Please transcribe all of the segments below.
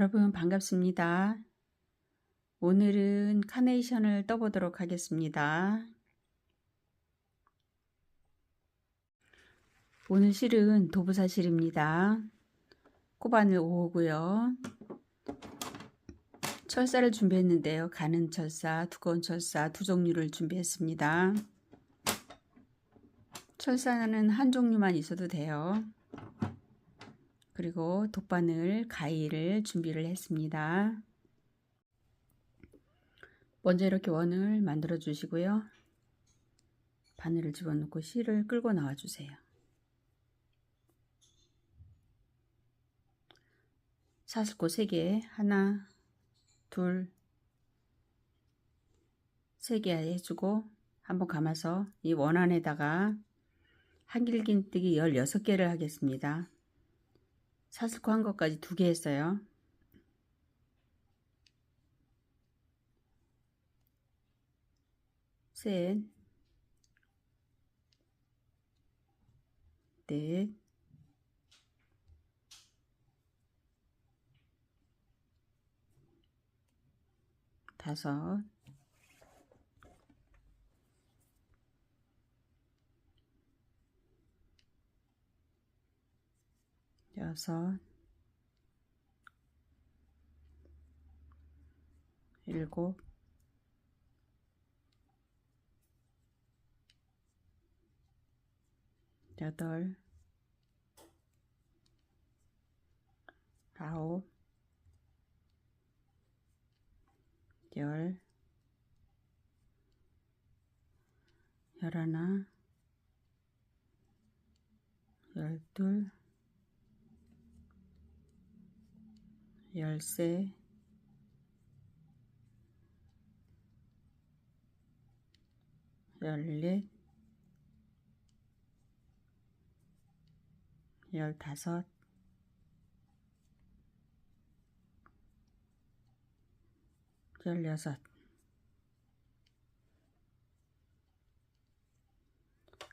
여러분 반갑습니다. 오늘은 카네이션을 떠보도록 하겠습니다. 오늘 실은 도부사 실입니다. 코바늘 5호고요. 철사를 준비했는데요. 가는 철사, 두꺼운 철사 두 종류를 준비했습니다. 철사는 한 종류만 있어도 돼요. 그리고 돗바늘, 가위를 준비를 했습니다. 먼저 이렇게 원을 만들어 주시고요. 바늘을 집어넣고 실을 끌고 나와 주세요. 사슬코 3개, 하나, 둘, 세개 해주고 한번 감아서 이 원 안에다가 한길긴뜨기 16개를 하겠습니다. 사슬코 한 것까지 두 개 했어요. 셋, 넷, 다섯, 여섯, 일곱, 여덟, 아홉, 열, 열하나, 열둘, 열세, 열넷, 열다섯, 열여섯.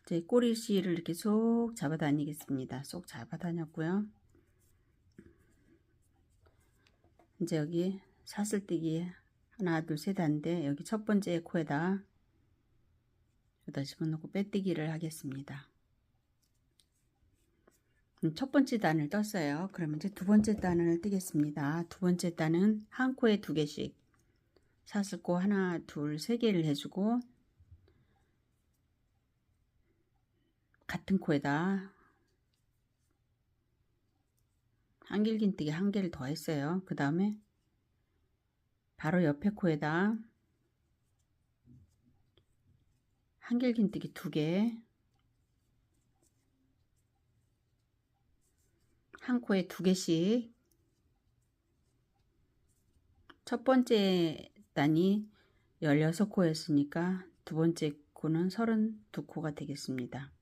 이제 꼬리씨를 이렇게 쏙 잡아다니겠습니다. 쏙 잡아다녔고요. 이제 여기 사슬뜨기 하나 둘 셋 한데 여기 첫 번째 코에다 여기다 집어넣고 빼뜨기를 하겠습니다. 첫 번째 단을 떴어요. 그러면 이제 두 번째 단을 뜨겠습니다. 두 번째 단은 한 코에 두 개씩 사슬코 하나 둘 세 개를 해주고 같은 코에다 한길긴뜨기 한 개를 더 했어요. 그 다음에 바로 옆에 코에다 한길긴뜨기 두 개, 한 코에 두 개씩 첫 번째 단이 16코였으니까 두 번째 코는 32코가 되겠습니다.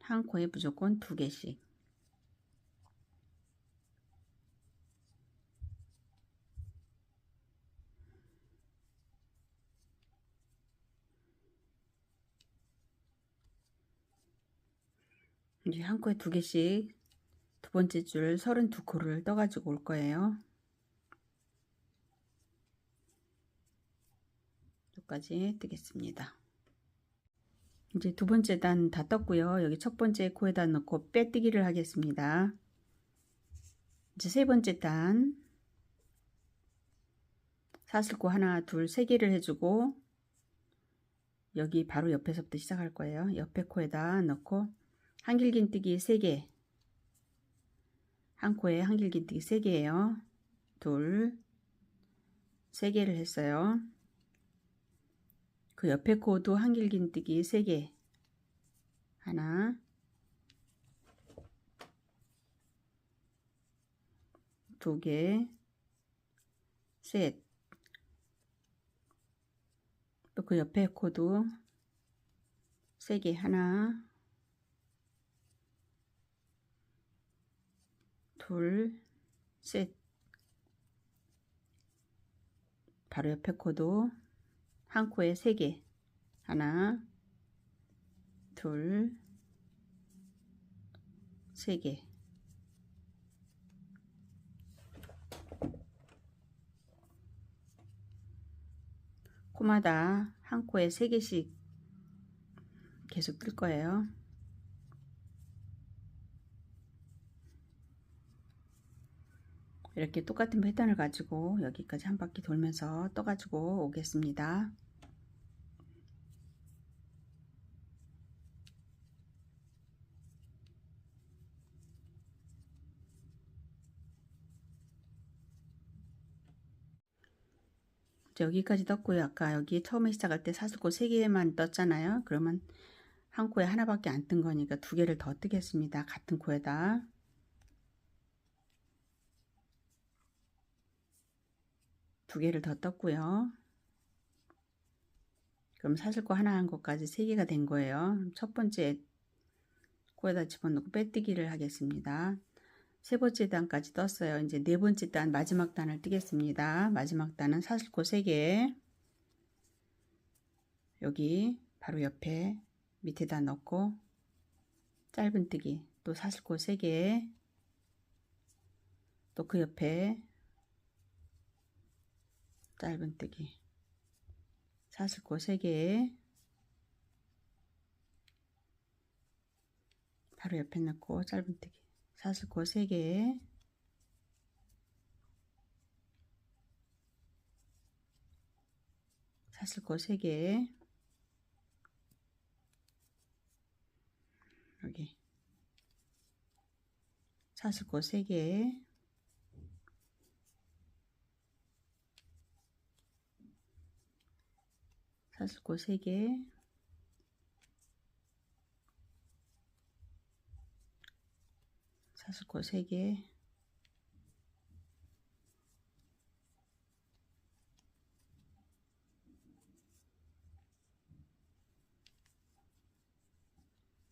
한 코에 무조건 두 개씩 이제 한 코에 두 개씩 두 번째 줄 32코를 떠가지고 올 거예요. 여기까지 뜨겠습니다. 이제 두 번째 단 다 떴고요. 여기 첫 번째 코에다 넣고 빼뜨기를 하겠습니다. 이제 세 번째 단 사슬코 하나 둘 세 개를 해주고 여기 바로 옆에서부터 시작할 거예요. 옆에 코에다 넣고 한길긴뜨기 3개 한 코에 한길긴뜨기 3개예요. 둘, 3개를 했어요. 그 옆에 코도 한길긴뜨기 3개 하나 두 개, 셋. 또 그 옆에 코도 3개 하나, 둘, 셋. 바로 옆에 코도 한 코에 3개. 하나, 둘, 3개. 코마다 한 코에 3개씩 계속 뜰 거예요. 이렇게 똑같은 패턴을 가지고 여기까지 한 바퀴 돌면서 떠가지고 오겠습니다. 여기까지 떴고요. 아까 여기 처음에 시작할 때 사슬코 3개만 떴잖아요. 그러면 한 코에 하나밖에 안 뜬 거니까 두 개를 더 뜨겠습니다. 같은 코에다. 두 개를 더 떴고요. 그럼 사슬코 하나 한 것까지 세 개가 된 거예요. 첫 번째 코에다 집어넣고 빼뜨기를 하겠습니다. 세 번째 단까지 떴어요. 이제 네 번째 단 마지막 단을 뜨겠습니다. 마지막 단은 사슬코 3개 여기 바로 옆에 밑에다 넣고 짧은뜨기 또 사슬코 3개 또 그 옆에 짧은뜨기. 사슬코 3개. 바로 옆에 넣고 짧은뜨기. 사슬코 3개. 사슬코 3개. 여기. 사슬코 3개 사슬코 3개. 사슬코 3개.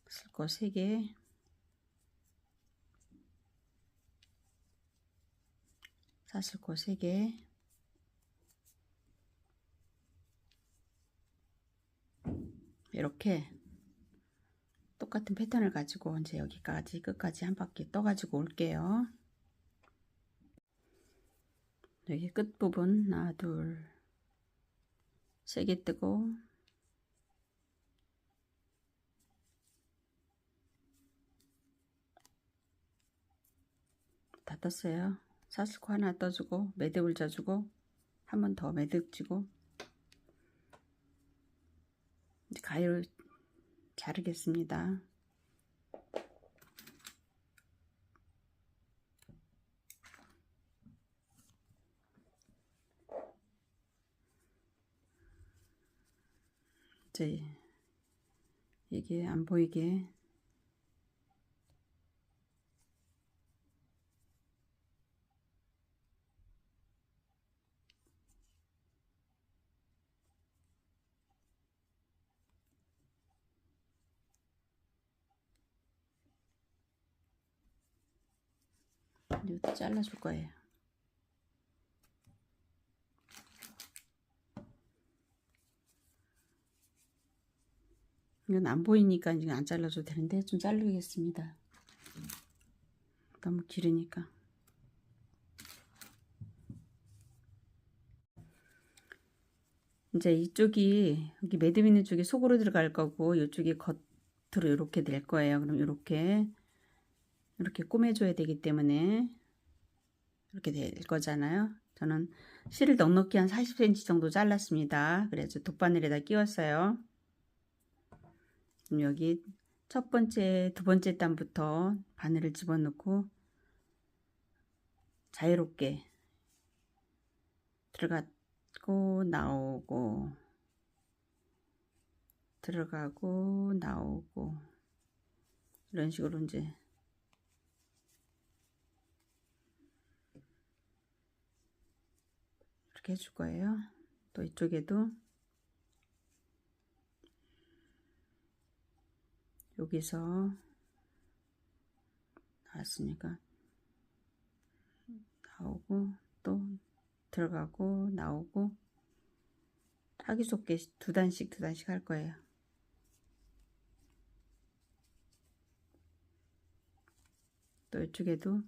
사슬코 3개. 사슬코 3개 이렇게 똑같은 패턴을 가지고 이제 여기까지 끝까지 한 바퀴 떠 가지고 올게요. 여기 끝부분 하나 둘세개 뜨고. 다 떴어요. 사슬코 하나 떠주고 매듭을 져주고 한 번 더 매듭 지고 가위로 자르겠습니다. 이제 이게 안 보이게 이것도 잘라줄 거예요. 이건 안 보이니까 지금 안 잘라줘도 되는데 좀 자르겠습니다. 너무 길으니까. 이제 이쪽이 여기 매듭 있는 쪽이 속으로 들어갈 거고 이쪽이 겉으로 이렇게 될 거예요. 그럼 이렇게 이렇게 꼬매줘야 되기 때문에 이렇게 될 거잖아요. 저는 실을 넉넉히 한 40cm 정도 잘랐습니다. 그래서 돗바늘에다 끼웠어요. 여기 첫 번째, 두 번째 단부터 바늘을 집어넣고 자유롭게 들어가고 나오고 들어가고 나오고 이런 식으로 이제 이렇게 해줄 거예요. 또 이쪽에도 여기서 나왔으니까 나오고 또 들어가고 나오고 하기속게 두 단씩 두 단씩 할 거예요. 또 이쪽에도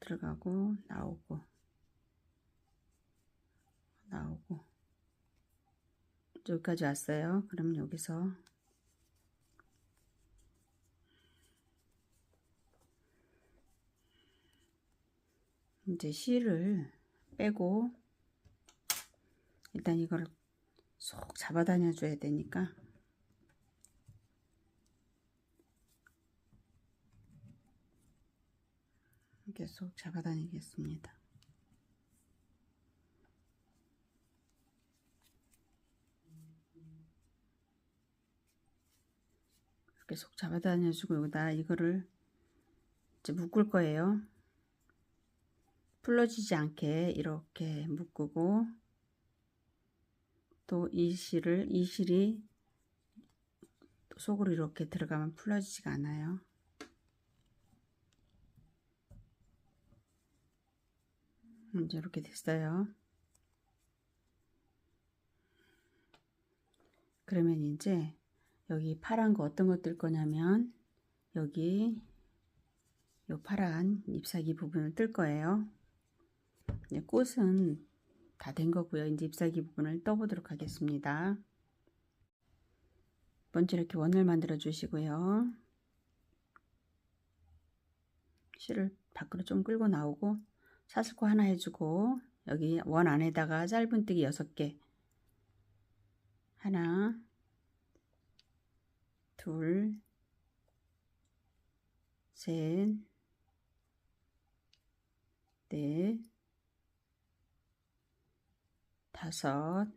들어가고 나오고 여기까지 왔어요. 그럼 여기서 이제 실을 빼고 일단 이걸 쏙 잡아다녀 줘야 되니까 이렇게 쏙 잡아다니겠습니다. 이렇게 속 잡아다녀주고 여기다 이거를 이제 묶을 거예요. 풀러지지 않게 이렇게 묶고 또 이 실을 이 실이 속으로 이렇게 들어가면 풀러지지가 않아요. 이제 이렇게 됐어요. 그러면 이제 여기 파란 거 어떤 거뜰 거냐면 여기 요 파란 잎사귀 부분을 뜰 거예요. 꽃은 다 된 거고요. 이제 잎사귀 부분을 떠보도록 하겠습니다. 먼저 이렇게 원을 만들어 주시고요. 실을 밖으로 좀 끌고 나오고 사슬코 하나 해주고 여기 원 안에다가 짧은뜨기 6개 하나 둘 셋, 넷, 다섯,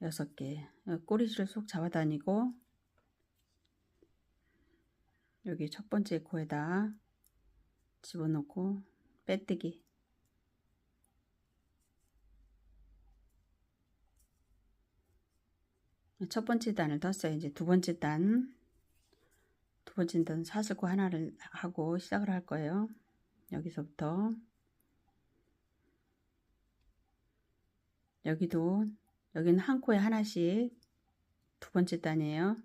여섯 개. 꼬리실을 쏙 잡아다니고 여기 첫 번째 코에다 집어넣고 빼뜨기 첫 번째 단을 떴어요. 이제 두 번째 단, 두 번째 단 사슬코 하나를 하고 시작을 할 거예요. 여기서부터 여기도 여기는 한 코에 하나씩 두 번째 단이에요.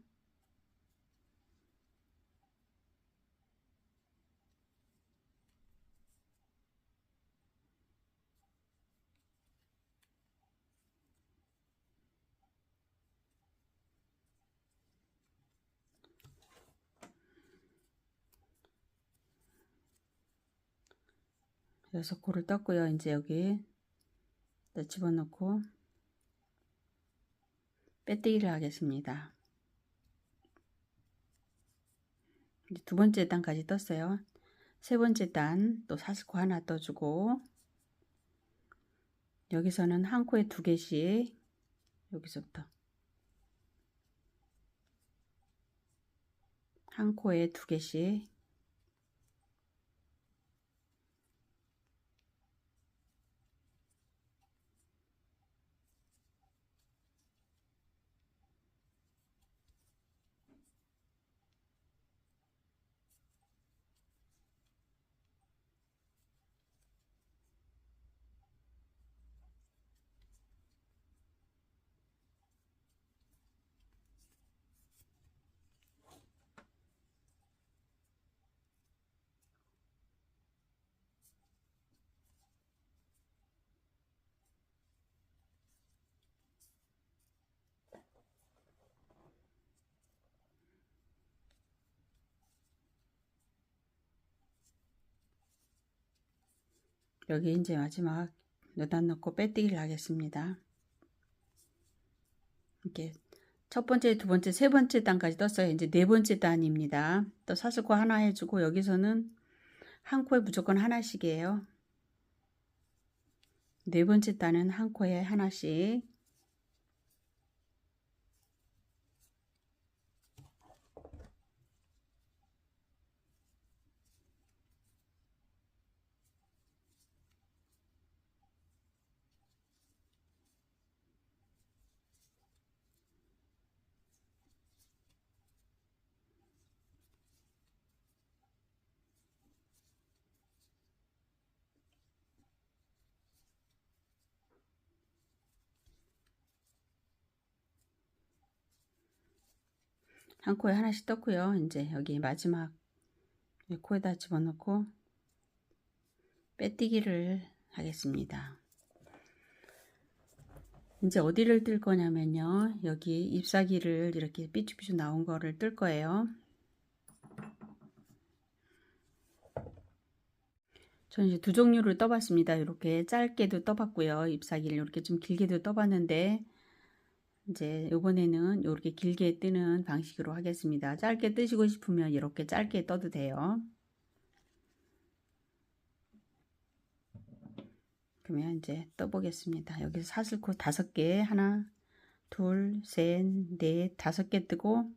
여섯 코를 떴고요. 이제 여기 집어넣고 빼뜨기를 하겠습니다. 두 번째 단까지 떴어요. 세 번째 단 또 사슬코 하나 떠주고 여기서는 한 코에 두 개씩 여기서부터 한 코에 두 개씩 여기 이제 마지막 여단 넣고 빼뜨기를 하겠습니다. 이렇게 첫 번째, 두 번째, 세 번째 단까지 떴어요. 이제 네 번째 단입니다. 또 사슬코 하나 해주고 여기서는 한 코에 무조건 하나씩이에요. 네 번째 단은 한 코에 하나씩 한 코에 하나씩 떴고요. 이제 여기 마지막 코에다 집어넣고 빼뜨기를 하겠습니다. 이제 어디를 뜰 거냐면요. 여기 잎사귀를 이렇게 삐죽삐죽 나온 거를 뜰 거예요. 저는 이제 두 종류를 떠봤습니다. 이렇게 짧게도 떠봤고요. 잎사귀를 이렇게 좀 길게도 떠봤는데 이제 이번에는 이렇게 길게 뜨는 방식으로 하겠습니다. 짧게 뜨시고 싶으면 이렇게 짧게 떠도 돼요. 그러면 이제 떠보겠습니다. 여기서 사슬코 다섯 개 하나 둘 셋 넷 다섯 개 뜨고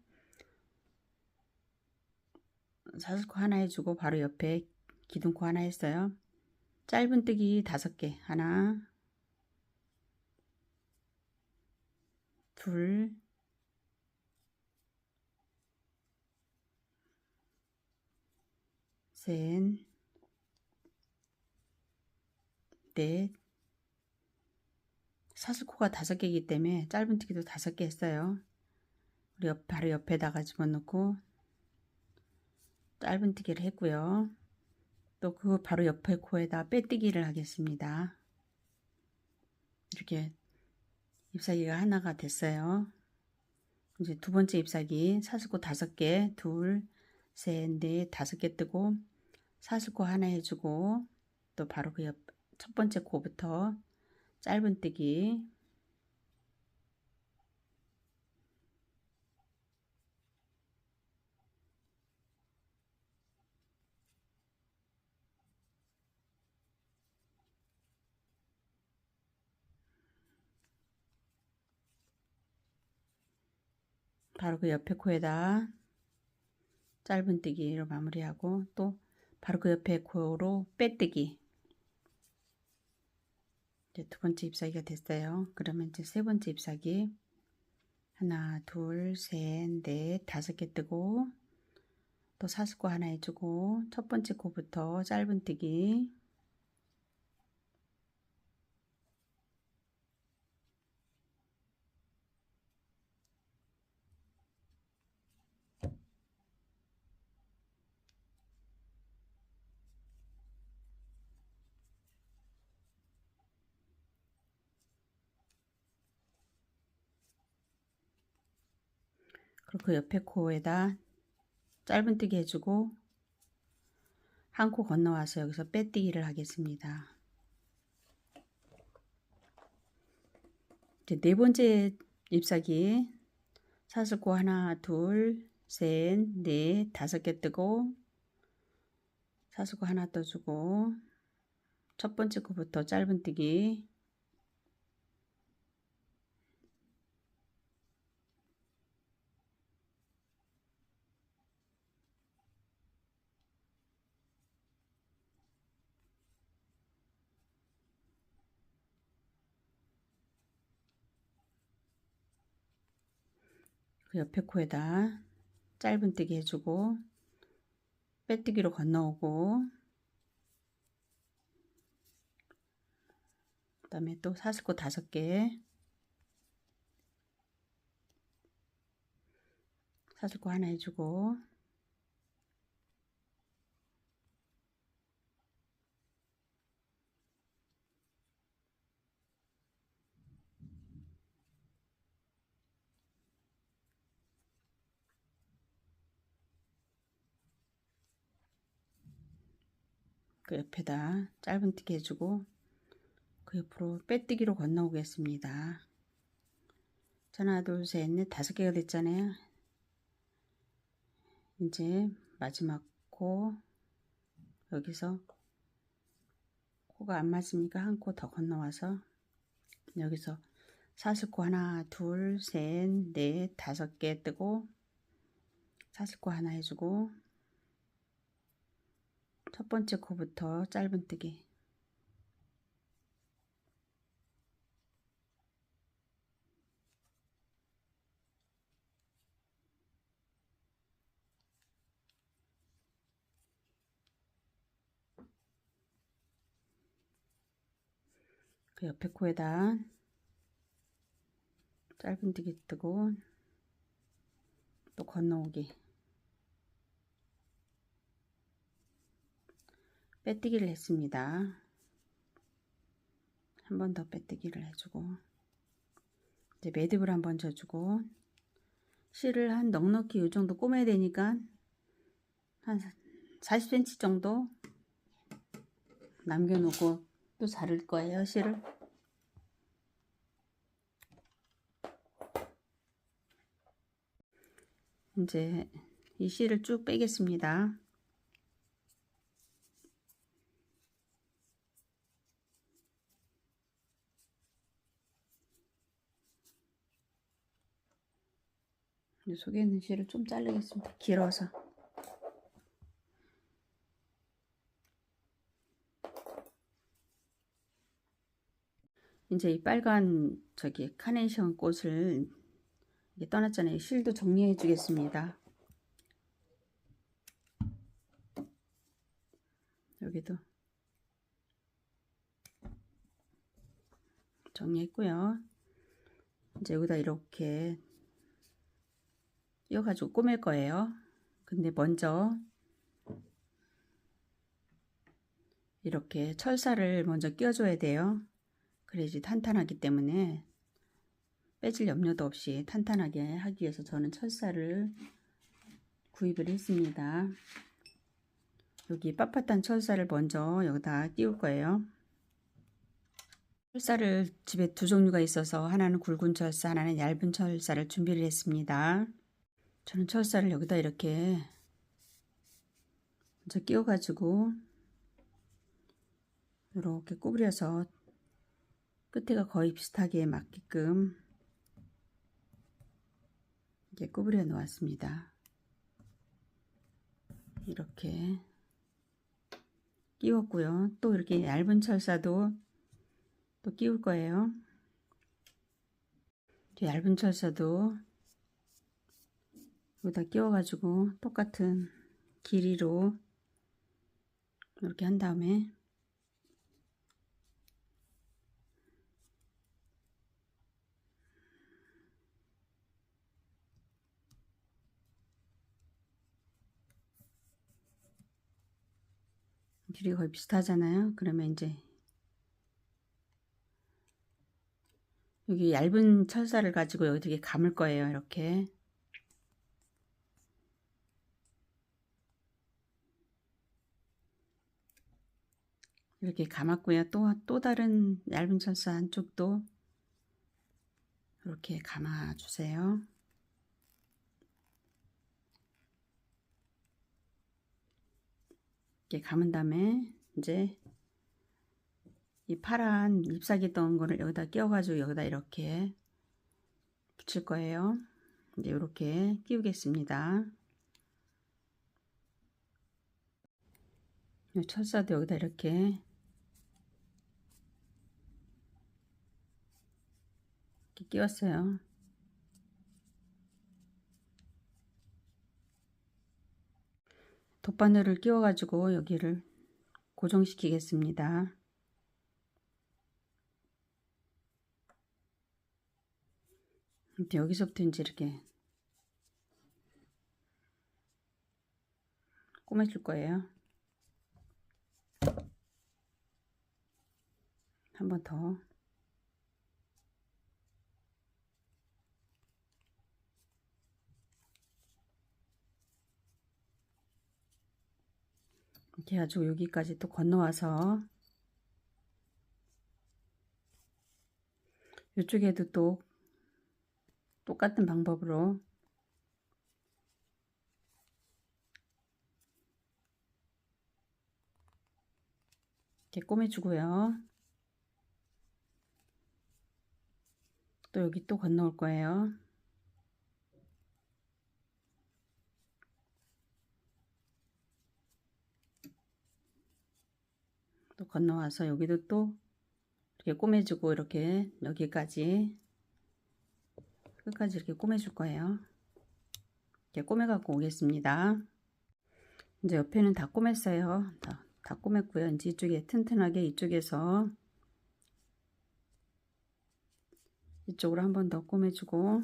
사슬코 하나 해주고 바로 옆에 기둥코 하나 했어요. 짧은 뜨기 다섯 개 하나 둘 셋, 넷, 사슬코가 다섯 개이기 때문에 짧은 뜨기도 다섯 개 했어요. 우리 옆, 바로 옆에다가 집어넣고 짧은 뜨기를 했고요. 또 그 바로 옆에 코에다 빼뜨기를 하겠습니다. 이렇게 잎사귀가 하나가 됐어요. 이제 두 번째 잎사귀 사슬코 다섯 개, 둘, 셋, 넷, 다섯 개 뜨고 사슬코 하나 해주고 또 바로 그 옆 첫 번째 코부터 짧은 뜨기 바로 그 옆에 코에다 짧은 뜨기로 마무리하고 또 바로 그 옆에 코로 빼뜨기. 이제 두 번째 잎사귀가 됐어요. 그러면 이제 세 번째 잎사귀. 하나, 둘, 셋, 넷, 다섯 개 뜨고 또 사슬코 하나 해주고 첫 번째 코부터 짧은 뜨기 그 옆에 코에다 짧은뜨기 해주고 한 코 건너와서 여기서 빼뜨기를 하겠습니다. 이제 네 번째 잎사귀 사슬코 하나 둘 셋 넷 다섯 개 뜨고 사슬코 하나 떠주고 첫 번째 코부터 짧은뜨기 그 옆에 코에다 짧은뜨기 해주고 빼뜨기로 건너오고 그 다음에 또 사슬코 다섯 개. 사슬코 하나 해주고 그 옆에다 짧은뜨기 해주고 그 옆으로 빼뜨기로 건너오겠습니다. 하나 둘셋넷 다섯 개가 됐잖아요. 이제 마지막 코 여기서 코가 안 맞으니까 한 코 더 건너와서 여기서 사슬코 하나 둘 셋 넷 다섯 개 뜨고 사슬코 하나 해주고 첫 번째 코부터 짧은뜨기. 그 옆에 코에다 짧은뜨기 뜨고 또 건너오기 빼뜨기를 했습니다. 한 번 더 빼뜨기를 해주고 이제 매듭을 한번 져주고 실을 한 넉넉히 이 정도 꼬매야 되니까 한 40cm 정도 남겨놓고 또 자를 거예요 실을 이제 이 실을 쭉 빼겠습니다 속에 있는 실을 좀 자르겠습니다 길어서 이제 이 빨간 저기 카네이션 꽃을 떠났잖아요. 실도 정리해 주겠습니다. 여기도 정리했고요. 이제 여기다 이렇게 띄워가지고 꾸밀 거예요. 근데 먼저 이렇게 철사를 먼저 끼워줘야 돼요. 그래야지 탄탄하기 때문에 빼질 염려도 없이 탄탄하게 하기 위해서 저는 철사를 구입을 했습니다. 여기 빳빳한 철사를 먼저 여기다 끼울 거예요. 철사를 집에 두 종류가 있어서 하나는 굵은 철사, 하나는 얇은 철사를 준비를 했습니다. 저는 철사를 여기다 이렇게 먼저 끼워가지고 이렇게 구부려서 끝에가 거의 비슷하게 맞게끔 이제 구부려 놓았습니다. 이렇게 끼웠고요. 또 이렇게 얇은 철사도 또 끼울 거예요. 얇은 철사도 여기다 끼워가지고 똑같은 길이로 이렇게 한 다음에 길이 거의 비슷하잖아요. 그러면 이제 여기 얇은 철사를 가지고 여기 되게 감을 거예요. 이렇게 이렇게 감았고요. 또, 또 다른 얇은 철사 한쪽도 이렇게 감아 주세요. 이렇게 감은 다음에 이제 이 파란 잎사귀 떴던 거를 여기다 끼워가지고 여기다 이렇게 붙일 거예요. 이제 이렇게 끼우겠습니다. 철사도 여기다 이렇게 이렇게 끼웠어요. 돗바늘을 끼워 가지고 여기를 고정시키겠습니다. 여기서부터 이제 이렇게 꼬매줄 거예요. 한 번 더 이렇게 해가지고 여기까지 또 건너와서 이쪽에도 또 똑같은 방법으로 이렇게 꼬매주고요. 또 여기 또 건너올 거예요. 또 건너와서 여기도 또 이렇게 꼬매주고 이렇게 여기까지 끝까지 이렇게 꼬매줄 거예요. 이렇게 꼬매갖고 오겠습니다. 이제 옆에는 다 꼬맸어요. 다, 다 꼬맸고요. 이제 이쪽에 튼튼하게 이쪽에서 이쪽으로 한 번 더 꼬매주고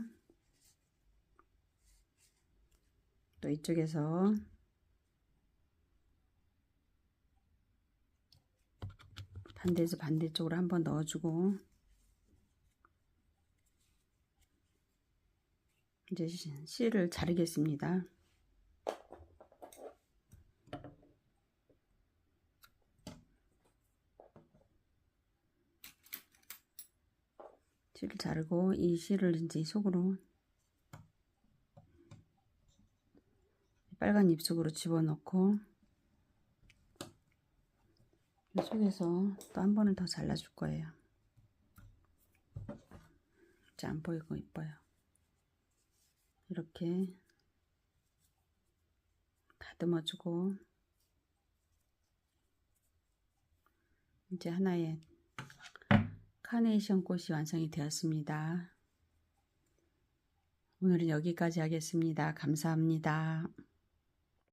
또 이쪽에서 반대에서 반대쪽으로 한번 넣어주고 이제 씨- 씨를 자르겠습니다. 씨를 자르고 이 씨를 이제 속으로 빨간 잎속으로 집어넣고 이 속에서 또 한 번을 더 잘라줄 거예요. 이제 안 보이고 이뻐요. 이렇게 다듬어주고 이제 하나의 카네이션 꽃이 완성이 되었습니다. 오늘은 여기까지 하겠습니다. 감사합니다.